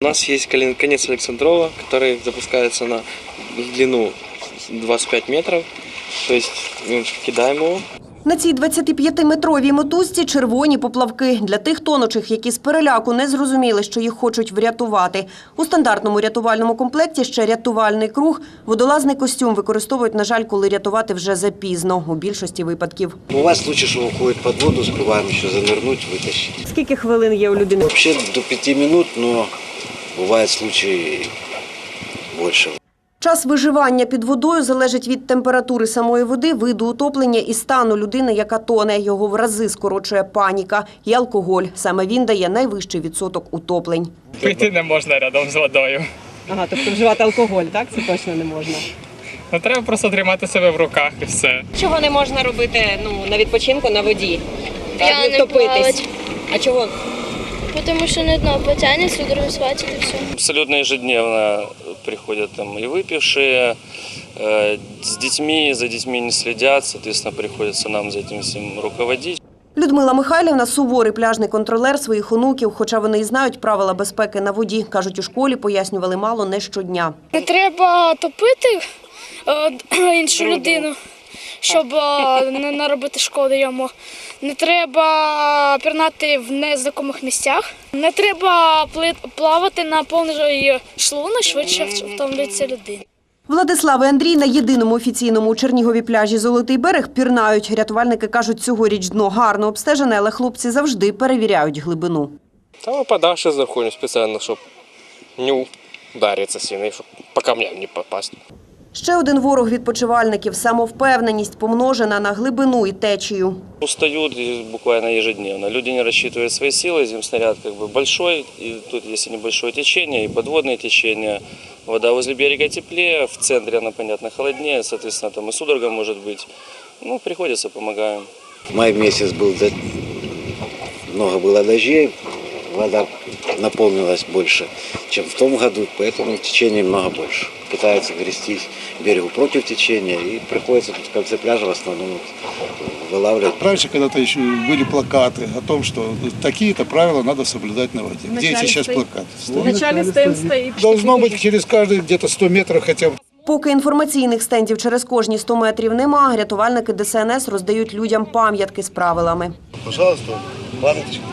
У нас есть колен- конец Александрова, который запускается на длину 25 метров. То есть мы кидаем его, На цій 25-метровій мотузці червоні поплавки для тих тонучих, які з переляку не зрозуміли, що їх хочуть врятувати. У стандартному рятувальному комплекті ще рятувальний круг. Водолазний костюм використовують, на жаль, коли рятувати вже запізно у більшості випадків. Бывает случай, что уходит под воду, успеваем еще занырнуть, вытащить. Скільки хвилин є у людини? Вообще до пяти минут, но бывает случаи больше. Час виживання під водою залежить від температури самої води, виду утоплення і стану людини, яка тоне. Його в рази скорочує паніка і алкоголь. Саме він дає найвищий відсоток утоплень. Пити не можна рядом з водою. Ага, тобто вживати алкоголь, так? Це точно не можна. Ну, треба просто тримати себе в руках і все. Чого не можна робити ну, на відпочинку на воді? Так, Я не не втопитись. А чого? Потому что на дно потянет, судорога схватит и все. Абсолютно ежедневно приходят там и выпившие, э, с детьми, за детьми не следят, соответственно, приходится нам за этим всем руководить. Людмила Михайлівна суворий пляжний контролер своїх онуків, хоча вони і знають правила безпеки на воді. Кажуть, у школі пояснювали мало не щодня. Не треба топити е, іншу людину, щоб е, не наробити шкоди йому. Не треба пірнати в незнайомих місцях. Не треба плавати на повний шлунок, швидше втомлюється людина. Владислав і Андрій на єдиному офіційному у Чернігові пляжі Золотий берег пірнають. Рятувальники кажуть, цьогоріч дно гарно обстежене, але хлопці завжди перевіряють глибину. там подальше заходим специально, чтобы не удариться сильно, и чтоб по камням не попасть. Ще один ворог відпочивальників самовпевненість помножена на глибину і течію. Устают и буквально ежедневно. Люди не рассчитывают свои силы, земснаряд как бы большой, и тут если небольшое течение, и подводное течение, вода возле берега теплее, в центре она, понятно, холоднее, соответственно, там и судорога может быть. Ну, приходится, помогаем. Май месяц был, да- много было дождей, вода наполнилась больше, чем в том году, поэтому течение много больше. Пытаются грести к берегу против течения, и приходится тут в конце пляжа в основном вот вылавливать Раньше когда-то еще были плакаты о том, что такие-то правила надо соблюдать на воде. Где эти сейчас плакаты? стоят? Начальний стенд стоїть. Должно быть через каждые где-то 100 метров хотя бы. Поки інформаційних стендів через кожні 100 метрів нема, рятувальники ДСНС роздають людям пам'ятки з правилами. Пожалуйста, памяточка.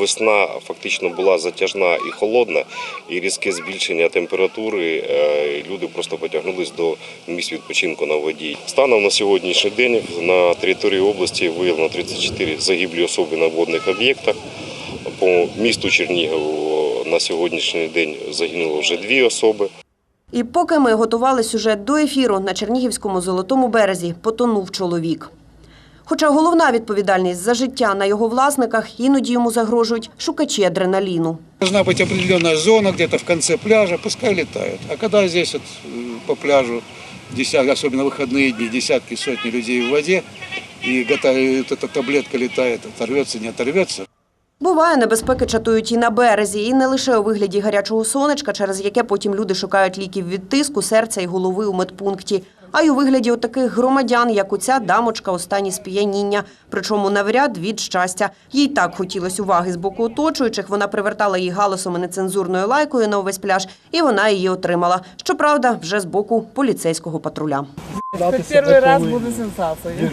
Весна фактично була затяжна і холодна, і різке збільшення температури. е, Люди просто потягнулись до місць відпочинку на воді. Станом на сьогоднішній день на території області виявлено 34 загиблі особи на водних об'єктах. По місту Чернігову на сьогоднішній день загинуло вже дві особи. І поки ми готували сюжет до ефіру на Чернігівському золотому березі, потонув чоловік. Хоча головна відповідальність за життя на його власниках іноді йому загрожують шукачі адреналіну. Должна быть определенная зона где-то в конце пляжа, пускай летают. А когда здесь вот э, по пляжу, десятки, особенно в выходные дни, десятки, сотни людей в воде, и готовит, эта таблетка летает, оторвется, не оторвется, Буває, небезпеки чатують і на березі, і не лише у вигляді гарячого сонечка, через яке потім люди шукають ліків від тиску, серця і голови у медпункті, а й у вигляді отаких громадян, як оця дамочка останні сп'яніння. Причому навряд від щастя. Їй так хотілося уваги з боку оточуючих. Вона привертала її галасом і нецензурною лайкою на увесь пляж, і вона її отримала. Щоправда, вже з боку поліцейського патруля. Перший раз буде сенсацією.